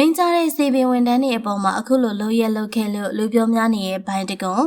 လိန်ကြတဲ့စီပင်ဝန်တန်းတွေအပေါ်မှာအခုလိုလှုပ်ရက်လှုပ်ခဲ့လို့လူပြောများနေတဲ့ဘိုင်တကွန်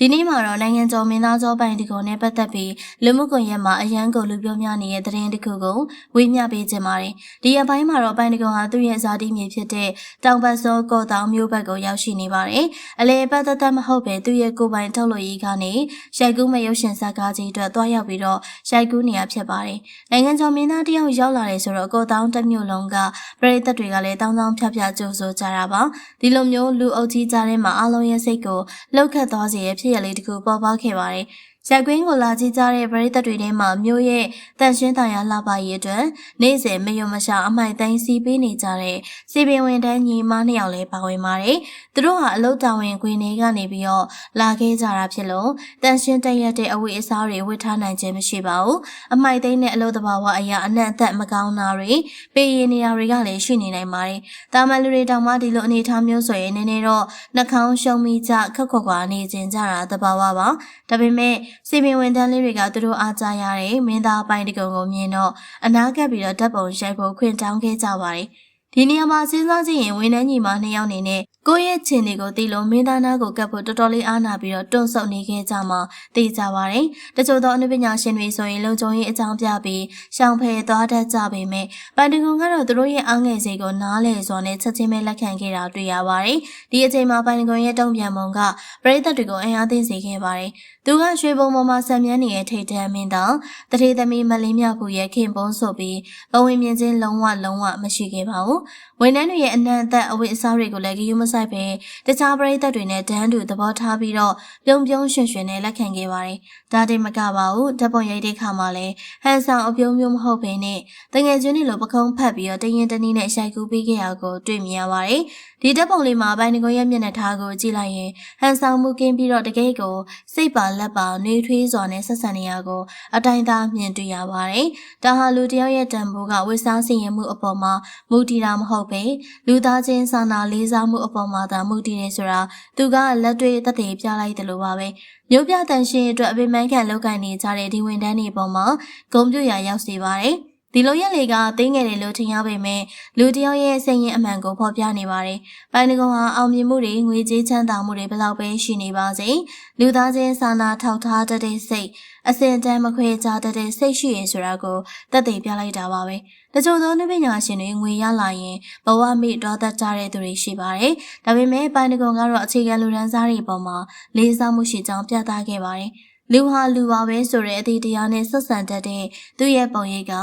ဒီနေ့မှာတော့နိုင်ငံကျော်မင်းသားကျော်ဘိုင်တကွန်နဲ့ပတ်သက်ပြီးလူမှုကွန်ရက်မှာအရန်ကိုလူပြောများနေတဲ့သတင်းတစ်ခုကိုဝေမျှပေးခြင်းပါတယ်ဒီအပိုင်းမှာတော့ဘိုင်တကွန်ဟာသူ့ရဲ့ဇာတိမြေဖြစ်တဲ့တောင်ပတ်စောကော့တောင်မြို့ဘက်ကိုရောက်ရှိနေပါတယ်အလဲပတ်သက်သက်မဟုတ်ပဲသူ့ရဲ့ကိုယ်ပိုင်ထုတ်လို့ရေးကနေရိုက်ကူးမဲ့ရုပ်ရှင်ဇာတ်ကားကြီးအတွက်တွားရောက်ပြီးတော့ရိုက်ကူးနေရဖြစ်ပါတယ်နိုင်ငံကျော်မင်းသားတယောက်ရောက်လာတယ်ဆိုတော့ကော့တောင်တစ်မြို့လုံးကပရိသတ်တွေကလည်းတောင်းတောင်းဖြတ်ဖြတ်ကြိုးဆိုကြတာပါဒီလိုမျိုးလူအုပ်ကြီးကြားထဲမှာအားလုံးရဲ့စိတ်ကိုလှုပ်ခတ်သွားစေတဲ့ဖြစ်ရလေးတစ်ခုပေါ်ပေါက်ခဲ့ပါတယ် ရက်ကွင်းကိုလာကြည့်ကြတဲ့ပရိသတ်တွေထဲမှာမျိုးရဲ့တန်ရှင်းတန်ရလှပရေးအတွက်နေ့စဉ်မယုံမရှာအမိုက်တိုင်းစီပေးနေကြတဲ့စီပင်ဝင်တန်းညီမနှစ်ယောက်လည်းပါဝင်ပါတယ်။သူတို့ဟာအလုတ်တာဝန်ခွင်တွေကနေပြီးတော့လာခဲ့ကြတာဖြစ်လို့တန်ရှင်းတရက်တဲ့အဝတ်အစားတွေဝတ်ထားနိုင်ခြင်းမရှိပါဘူး။အမိုက်သိန်းနဲ့အလုတ်တဘာဝအရာအနက်အသက်မကောင်းတာတွေပေးရနေတာတွေကလည်းရှိနေနိုင်ပါတယ်။တာမန်လူတွေတောင်မှဒီလိုအနေအထားမျိုးဆိုရင်နည်းနည်းတော့နှာခေါင်းရှုံမိကြခက်ခွက်ခွာနေကြကြတာတဘာဝပါ။ဒါပေမဲ့စီပင်ဝန်တန်းလေးတွေကသူတို့အားကြရတဲ့မင်းသားပိုင်းတကုံကိုမြင်တော့အနာကပ်ပြီးတော့ဓာတ်ပုံရိုက်ဖို့ခွင့်တောင်းခဲ့ကြပါတယ်။ ဒီနေရာမှာစဉ်းစားကြည့်ရင်ဝန်ထမ်းညီမနှစ်ယောက်အနေနဲ့ကိုယ့်ရဲ့ခြေနေကိုတီလို့မင်းသားနာကိုကပ်ဖို့တော်တော်လေးအားနာပြီးတော့တွန့်ဆုတ်နေခဲ့ကြမှသိကြပါတယ်။တချို့သောအနုပညာရှင်တွေဆိုရင်လုံခြုံရေးအကြောင်းပြပြီးရှောင်ဖယ်သွားတတ်ကြပေမဲ့ပန်တဂွန်ကတော့သူတို့ရဲ့အားငယ်စိတ်ကိုနားလည်စွာနဲ့ချက်ချင်းပဲလက်ခံခဲ့တာတွေ့ရပါတယ်။ဒီအချိန်မှာပန်တဂွန်ရဲ့တုံ့ပြန်ပုံကပရိသတ်တွေကိုအင်အားသိစေခဲ့ပါတယ်။သူကရွှေဘုံပေါ်မှာဆံမြန်းနေတဲ့ထိတ်တန်းမင်းတောင်တထေသမီးမလင်းမြောက်ကူရဲ့ခင်ပုံးဆိုပြီးဘဝဝင်မြင်ချင်းလုံးဝလုံးဝမရှိခဲ့ပါဘူး။ဝန်ထမ်းတွေရဲ့အနံ့အသက်အဝတ်အစားတွေကိုလည်းဂရုမစိုက်ပဲတခြားပရိသတ်တွေနဲ့တန်းတူသဘောထားပြီးတော့ပြုံးပြုံးရွှင်ရွှင်နဲ့လက်ခံခဲ့ပါတယ်။ဒါတိတ်မကပါဘူးဓာတ်ပုံရိုက်တဲ့ခါမှာလည်းဟန်ဆောင်အပြုံးမျိုးမဟုတ်ဘဲနဲ့တငယ်ချင်းတွေလိုပကုံးဖက်ပြီးတော့တရင်တနည်းနဲ့ရိုက်ကူးပေးခဲ့ရကိုတွေ့မြင်ရပါတယ်။ဒီဓာတ်ပုံလေးမှာဘိုင်နကွန်ရဲ့မျက်နှာထားကိုကြည့်လိုက်ရင်ဟန်ဆောင်မှုကင်းပြီးတော့တကယ်ကိုစိတ်ပါလက်ပါနှွေးထွေးစွာနဲ့ဆက်ဆံနေရကိုအတိုင်းသားမြင်တွေ့ရပါတယ်။ဒါဟာလူတယောက်ရဲ့တန်ဖိုးကဝိစားစင်ရမှုအပေါ်မှာမူတည်တာမဟုတ်ပဲလူသားချင်းစာနာလေးစားမှုအပေါ်မှာသာမူတည်နေဆိုတာသူကလက်တွေ့သက်သေပြလိုက်တယ်လို့ပါပဲမျိုးပြတန်ရှင်အတွက်အပိမန်းခံလောက်ကင်နေကြတဲ့ဒီဝန်တန်းတွေပေါ်မှာဂုံပြူရာရောက်စေပါတယ် ဒီလိုရက်လေးကတင်းငယ်တယ်လို့ထင်ရပေမဲ့လူတယောက်ရဲ့စိတ်ရင်းအမှန်ကိုဖော်ပြနေပါတယ်။ပိုင်းတကုံဟာအောင်မြင်မှုတွေငွေကြေးချမ်းသာမှုတွေဘယ်လောက်ပဲရှိနေပါစေ။လူသားချင်းစာနာထောက်ထားတတ်တဲ့စိတ်အစင်တန်းမခွဲခြားတတ်တဲ့စိတ်ရှိရင်ဆိုတာကိုသက်သေပြလိုက်တာပါပဲ။တချို့သောနှပညာရှင်တွေငွေရလာရင်ဘဝမိတော်သက်ကြတဲ့သူတွေရှိပါတယ်။ဒါပေမဲ့ပိုင်းတကုံကတော့အခြေခံလူဒန်းစားတွေပေါ်မှာလေးစားမှုရှိကြောင်းပြသခဲ့ပါတယ်။ လူဟာလူပါပဲဆိုတဲ့အသည့်တရားနဲ့ဆက်ဆံတတ်တဲ့သူ့ရဲ့ပုံရိပ်က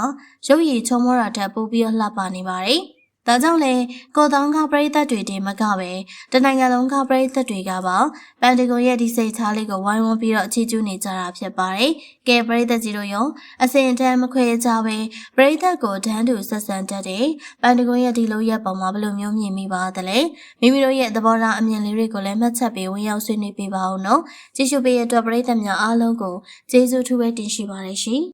ရုပ်ရည်ချုံမောတာထက်ပိုပြီးလှပနေပါတယ်။ ဒါကြောင့်လေကော်တောင်းကပရိသတ်တွေတင်မကပဲတနိုင်ငံလုံးကပရိသတ်တွေကပါပန်တဂွန်ရဲ့ဒီစိတ်ထားလေးကိုဝိုင်းဝန်းပြီးတော့အခြေကျူးနေကြတာဖြစ်ပါတယ်။ကဲပရိသတ်ကြီးတို့ရောအစင်တန်းမခွဲကြပဲပရိသတ်ကိုတန်းတူဆက်ဆံတတ်တဲ့ပန်တဂွန်ရဲ့ဒီလိုရဲ့ပုံမှာဘယ်လိုမျိုးမြင်မိပါသလဲ။မိမိတို့ရဲ့သဘောထားအမြင်လေးတွေကိုလည်းမှတ်ချက်ပေးဝင်ရောက်ဆွေးနွေးပေးပါဦးနော်။ကြည့်ရှုပေးရတဲ့အတွက်ပရိသတ်များအားလုံးကိုကျေးဇူးထူးပဲတင်ရှိပါတယ်ရှင်။